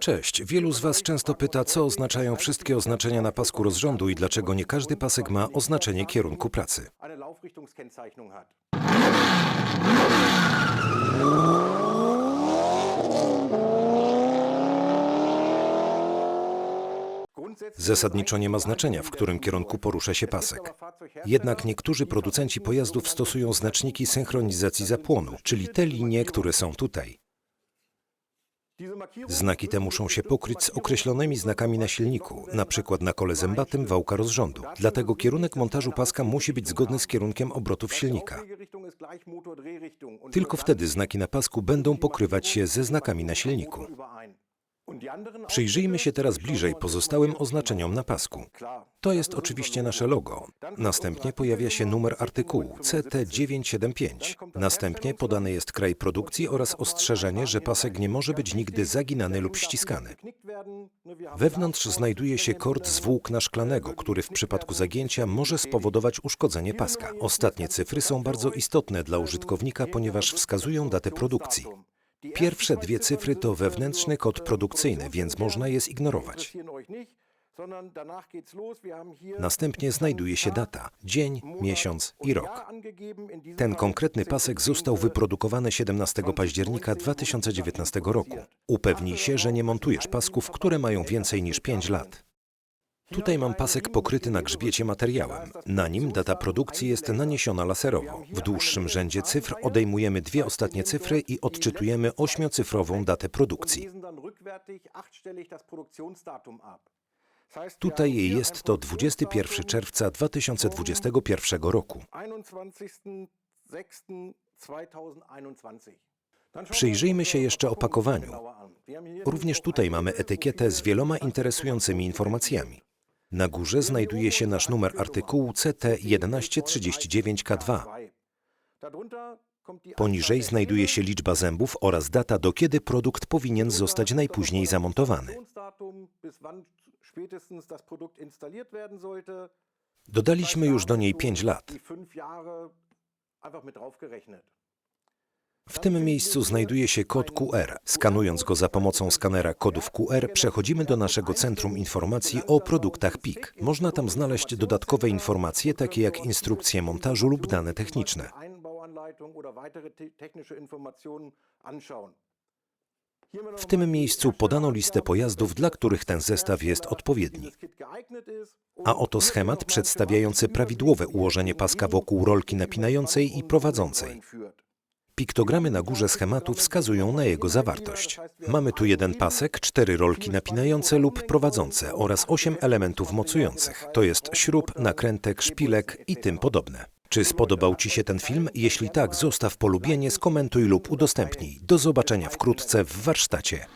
Cześć, wielu z Was często pyta, co oznaczają wszystkie oznaczenia na pasku rozrządu i dlaczego nie każdy pasek ma oznaczenie kierunku pracy. Zasadniczo nie ma znaczenia, w którym kierunku porusza się pasek. Jednak niektórzy producenci pojazdów stosują znaczniki synchronizacji zapłonu, czyli te linie, które są tutaj. Znaki te muszą się pokryć z określonymi znakami na silniku, na przykład na kole zębatym wałka rozrządu. Dlatego kierunek montażu paska musi być zgodny z kierunkiem obrotów silnika. Tylko wtedy znaki na pasku będą pokrywać się ze znakami na silniku. Przyjrzyjmy się teraz bliżej pozostałym oznaczeniom na pasku. To jest oczywiście nasze logo. Następnie pojawia się numer artykułu CT975. Następnie podany jest kraj produkcji oraz ostrzeżenie, że pasek nie może być nigdy zaginany lub ściskany. Wewnątrz znajduje się kord z włókna szklanego, który w przypadku zagięcia może spowodować uszkodzenie paska. Ostatnie cyfry są bardzo istotne dla użytkownika, ponieważ wskazują datę produkcji. Pierwsze dwie cyfry to wewnętrzny kod produkcyjny, więc można je zignorować. Następnie znajduje się data, dzień, miesiąc i rok. Ten konkretny pasek został wyprodukowany 17 października 2019 roku. Upewnij się, że nie montujesz pasków, które mają więcej niż 5 lat. Tutaj mam pasek pokryty na grzbiecie materiałem. Na nim data produkcji jest naniesiona laserowo. W dłuższym rzędzie cyfr odejmujemy dwie ostatnie cyfry i odczytujemy ośmiocyfrową datę produkcji. Tutaj jest to 21 czerwca 2021 roku. Przyjrzyjmy się jeszcze opakowaniu. Również tutaj mamy etykietę z wieloma interesującymi informacjami. Na górze znajduje się nasz numer artykułu CT1139K2. Poniżej znajduje się liczba zębów oraz data, do kiedy produkt powinien zostać najpóźniej zamontowany. Dodaliśmy już do niej 5 lat. W tym miejscu znajduje się kod QR. Skanując go za pomocą skanera kodów QR, przechodzimy do naszego Centrum Informacji o produktach PIK. Można tam znaleźć dodatkowe informacje, takie jak instrukcje montażu lub dane techniczne. W tym miejscu podano listę pojazdów, dla których ten zestaw jest odpowiedni. A oto schemat przedstawiający prawidłowe ułożenie paska wokół rolki napinającej i prowadzącej. Piktogramy na górze schematu wskazują na jego zawartość. Mamy tu jeden pasek, cztery rolki napinające lub prowadzące oraz osiem elementów mocujących. To jest śrub, nakrętek, szpilek i tym podobne. Czy spodobał Ci się ten film? Jeśli tak, zostaw polubienie, skomentuj lub udostępnij. Do zobaczenia wkrótce w warsztacie.